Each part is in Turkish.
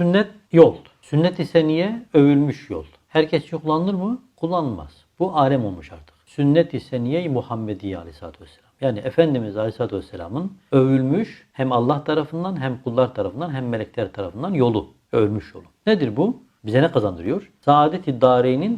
Sünnet yol. Sünnet ise niye? Övülmüş yol. Herkes kullanılır mı? Kullanılmaz. Bu alem olmuş artık. Sünnet ise niye? Muhammediye aleyhissalatü vesselam. Yani Efendimiz aleyhissalatü vesselamın övülmüş hem Allah tarafından hem kullar tarafından hem melekler tarafından yolu. Övülmüş yolu. Nedir bu? Bize ne kazandırıyor? Saadet-i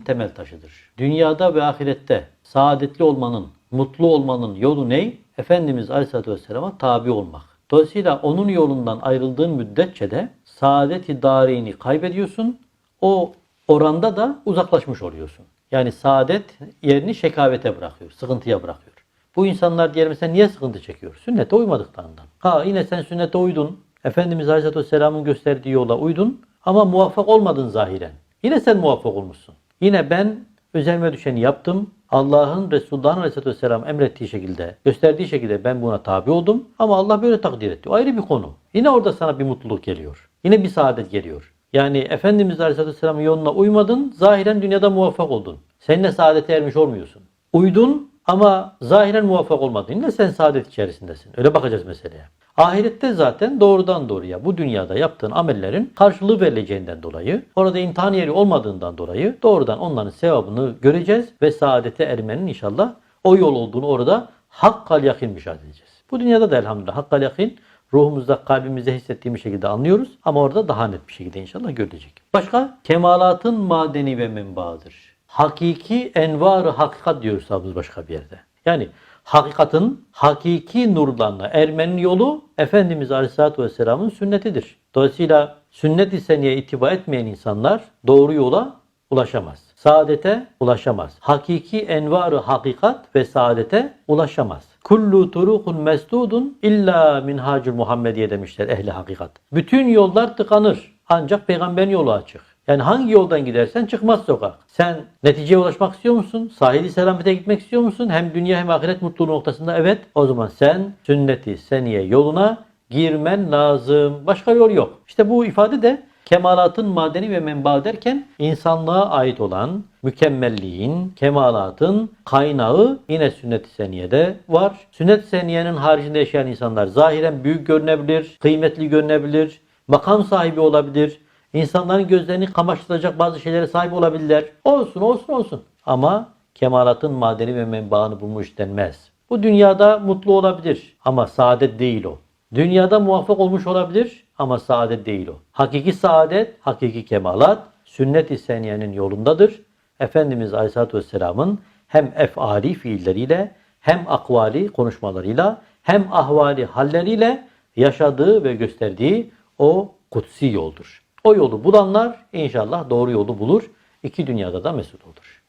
temel taşıdır. Dünyada ve ahirette saadetli olmanın, mutlu olmanın yolu ne? Efendimiz Aleyhisselatü Vesselam'a tabi olmak. Dolayısıyla onun yolundan ayrıldığın müddetçe de saadet-i dareyni kaybediyorsun. O oranda da uzaklaşmış oluyorsun. Yani saadet yerini şekavete bırakıyor, sıkıntıya bırakıyor. Bu insanlar diğer mesela niye sıkıntı çekiyor? Sünnete uymadıklarından. Ha yine sen sünnete uydun. Efendimiz Aleyhisselatü Vesselam'ın gösterdiği yola uydun ama muvaffak olmadın zahiren. Yine sen muvaffak olmuşsun. Yine ben üzerime düşeni yaptım. Allah'ın Resulullah Aleyhisselatü Vesselam emrettiği şekilde, gösterdiği şekilde ben buna tabi oldum. Ama Allah böyle takdir etti. O ayrı bir konu. Yine orada sana bir mutluluk geliyor. Yine bir saadet geliyor. Yani Efendimiz Aleyhisselatü Vesselam'ın yoluna uymadın, zahiren dünyada muvaffak oldun. Sen de saadete ermiş olmuyorsun. Uydun ama zahiren muvaffak olmadın. Yine sen saadet içerisindesin. Öyle bakacağız meseleye. Ahirette zaten doğrudan doğruya bu dünyada yaptığın amellerin karşılığı verileceğinden dolayı, orada imtihan yeri olmadığından dolayı doğrudan onların sevabını göreceğiz ve saadete ermenin inşallah o yol olduğunu orada hakkal yakin müşahede edeceğiz. Bu dünyada da elhamdülillah hakkal yakin ruhumuzda, kalbimizde hissettiğimiz şekilde anlıyoruz ama orada daha net bir şekilde inşallah görülecek. Başka? Kemalatın madeni ve menbaıdır. Hakiki envar hakikat diyoruz sabız başka bir yerde. Yani hakikatin hakiki nurlarına ermenin yolu Efendimiz Aleyhisselatü Vesselam'ın sünnetidir. Dolayısıyla sünnet-i seniyye itiba etmeyen insanlar doğru yola ulaşamaz. Saadete ulaşamaz. Hakiki envarı hakikat ve saadete ulaşamaz. Kullu turukun mesdudun illa minhacul Muhammediye demişler ehli hakikat. Bütün yollar tıkanır. Ancak peygamberin yolu açık. Yani hangi yoldan gidersen çıkmaz sokak. Sen neticeye ulaşmak istiyor musun? Sahili selamete gitmek istiyor musun? Hem dünya hem ahiret mutluluğu noktasında evet. O zaman sen sünneti seniye yoluna girmen lazım. Başka yol yok. İşte bu ifade de kemalatın madeni ve menba derken insanlığa ait olan mükemmelliğin, kemalatın kaynağı yine sünnet-i seniyede var. Sünnet-i seniyenin haricinde yaşayan insanlar zahiren büyük görünebilir, kıymetli görünebilir, makam sahibi olabilir. İnsanların gözlerini kamaştıracak bazı şeylere sahip olabilirler. Olsun olsun olsun. Ama kemalatın madeni ve menbaını bulmuş denmez. Bu dünyada mutlu olabilir ama saadet değil o. Dünyada muvaffak olmuş olabilir ama saadet değil o. Hakiki saadet, hakiki kemalat sünnet-i seniyenin yolundadır. Efendimiz Aleyhisselatü Vesselam'ın hem efali fiilleriyle hem akvali konuşmalarıyla hem ahvali halleriyle yaşadığı ve gösterdiği o kutsi yoldur. O yolu bulanlar inşallah doğru yolu bulur. İki dünyada da mesut olur.